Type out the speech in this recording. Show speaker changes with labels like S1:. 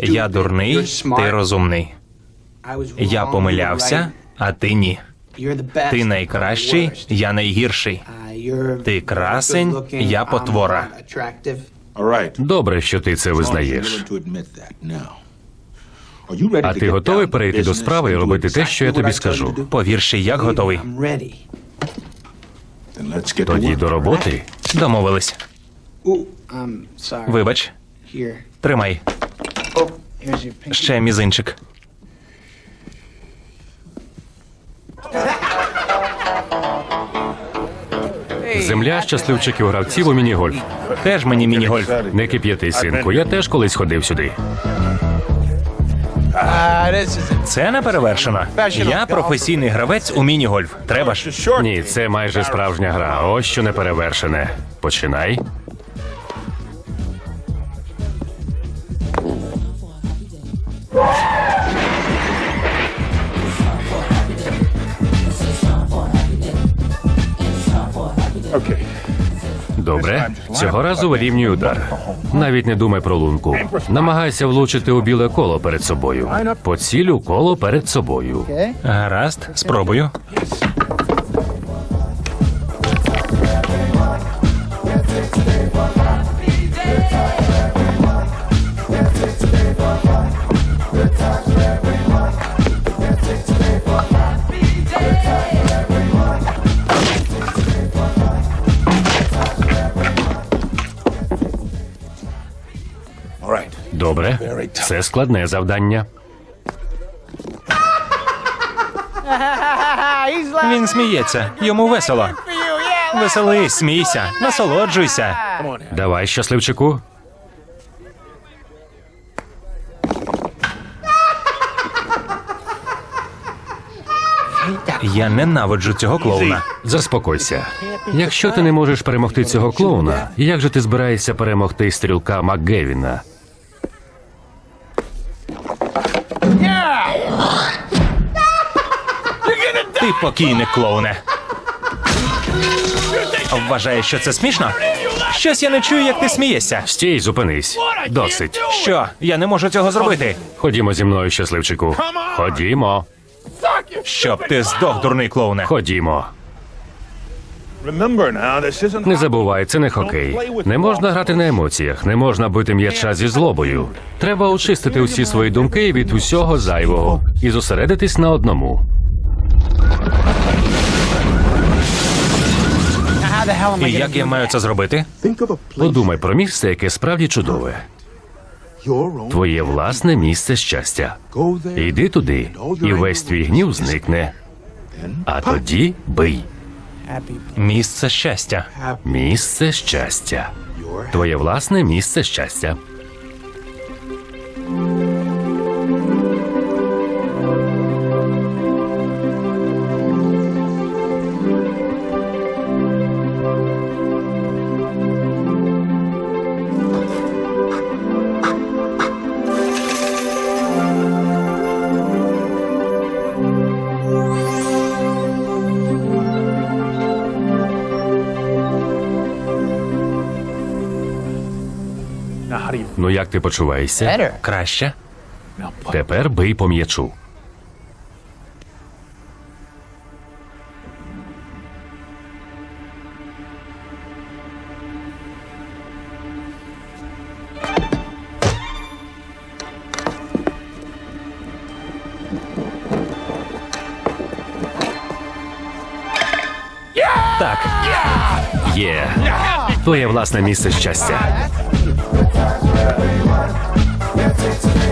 S1: Я дурний, ти розумний. Я помилявся, а ти ні. Ти найкращий, я найгірший. Ти красень, я потвора.
S2: Добре, що ти це визнаєш. А ти готовий перейти до справи і робити те, що я тобі скажу?
S1: Повірши, як готовий.
S2: Тоді до роботи.
S1: Домовились. Вибач, тримай. Ще мізинчик.
S2: Земля щасливчиків гравців у мінігольф.
S1: Теж мені міні-гольф.
S2: Не кип'яти, синку. Я теж колись ходив сюди.
S1: Це не перевершено. Я професійний гравець у міні-гольф. Треба ж.
S2: Ні, це майже справжня гра. Ось що не перевершене. Починай. Добре, цього разу вирівнюй удар. Навіть не думай про лунку. Намагайся влучити у біле коло перед собою. Поцілю коло перед собою.
S1: Гаразд, спробую.
S2: Добре, це складне завдання.
S1: Він сміється. Йому весело. Веселись, смійся, насолоджуйся.
S2: Давай, щасливчику.
S1: Я ненавиджу цього клоуна.
S2: Заспокойся. Якщо ти не можеш перемогти цього клоуна, як же ти збираєшся перемогти стрілка МакГевіна?
S1: Ти покійник, клоуне. Вважаєш, що це смішно? Щось я не чую, як ти смієшся.
S2: Стій, зупинись. Досить.
S1: Що? Я не можу цього зробити.
S2: Ходімо зі мною, щасливчику. Ходімо,
S1: Щоб ти здох, дурний клоуне.
S2: ходімо. Не
S3: Не
S2: забувай, це не хокей. Не можна грати на емоціях, не можна бити м'яча зі злобою. Треба очистити усі свої думки від усього зайвого і зосередитись на одному.
S1: І як я маю це зробити?
S2: Подумай про місце, яке справді чудове. Твоє власне місце щастя. Йди туди, і весь твій гнів зникне. А тоді бий.
S1: Місце щастя.
S2: Місце щастя. Твоє власне місце щастя. Ну як ти почуваєшся?
S1: Краще.
S2: Тепер бий по м'ячу.
S1: Так.
S2: Є. Твоє власне місце щастя. times for everyone. want. Take to live.